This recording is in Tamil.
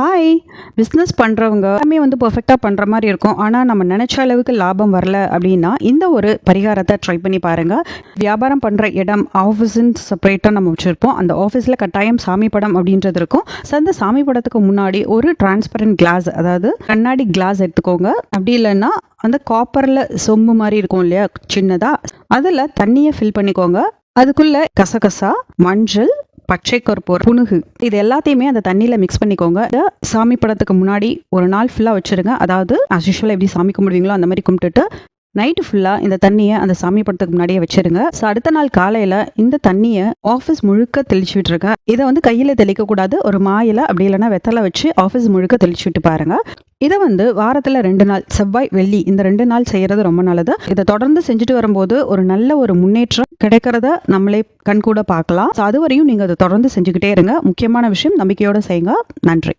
ஹாய் பிஸ்னஸ் பண்ணுறவங்க எல்லாமே வந்து பர்ஃபெக்டாக பண்ணுற மாதிரி இருக்கும். ஆனால் நம்ம நினச்ச அளவுக்கு லாபம் வரல அப்படின்னா இந்த ஒரு பரிகாரத்தை ட்ரை பண்ணி பாருங்கள் வியாபாரம் பண்ணுற இடம் ஆஃபீஸுன்னு செப்பரேட்டாக நம்ம வச்சுருப்போம். அந்த ஆஃபீஸில் கட்டாயம் சாமி படம் அப்படின்றது இருக்கும். ஸோ அந்த சாமி படத்துக்கு முன்னாடி ஒரு டிரான்ஸ்பரண்ட் கிளாஸ் அதாவது கண்ணாடி கிளாஸ் எடுத்துக்கோங்க. அப்படி இல்லைன்னா அந்த காப்பரில் சொம்பு மாதிரி இருக்கும் இல்லையா சின்னதாக அதில் தண்ணியை ஃபில் பண்ணிக்கோங்க. அதுக்குள்ளே கசகசா மஞ்சள் பச்சை கற்பூர் புனுகு. இது எல்லாத்தையுமே அந்த தண்ணியில் மிக்ஸ் பண்ணிக்கோங்க. இதை சாமி படத்துக்கு முன்னாடி ஒரு நாள் ஃபுல்லாக வச்சுருங்க. அதாவது as எப்படி சாமி கும்பிடுவீங்களோ அந்த மாதிரி கும்பிட்டுட்டு நைட்டு ஃபுல்லாக இந்த தண்ணியை அந்த சாமி படத்துக்கு முன்னாடியே வச்சிருங்க. ஸோ அடுத்த நாள் காலையில் இந்த தண்ணியை ஆஃபீஸ் முழுக்க தெளிச்சு விட்டுருங்க. இதை வந்து கையில் தெளிக்கக்கூடாது ஒரு மாயில அப்படி இல்லைன்னா வெத்தலை வச்சு ஆஃபீஸ் முழுக்க தெளிச்சு விட்டு பாருங்க. இதை வந்து வாரத்தில் ரெண்டு நாள் செவ்வாய் வெள்ளி இந்த ரெண்டு நாள் செய்கிறது ரொம்ப நல்லது. இதை தொடர்ந்து செஞ்சுட்டு வரும்போது ஒரு நல்ல ஒரு முன்னேற்றம் கிடைக்கிறத நம்மளே கண்கூட பார்க்கலாம். ஸோ அது வரையும் நீங்கள் அதை தொடர்ந்து செஞ்சுக்கிட்டே இருங்க. முக்கியமான விஷயம் நம்பிக்கையோடு செய்யுங்க. நன்றி.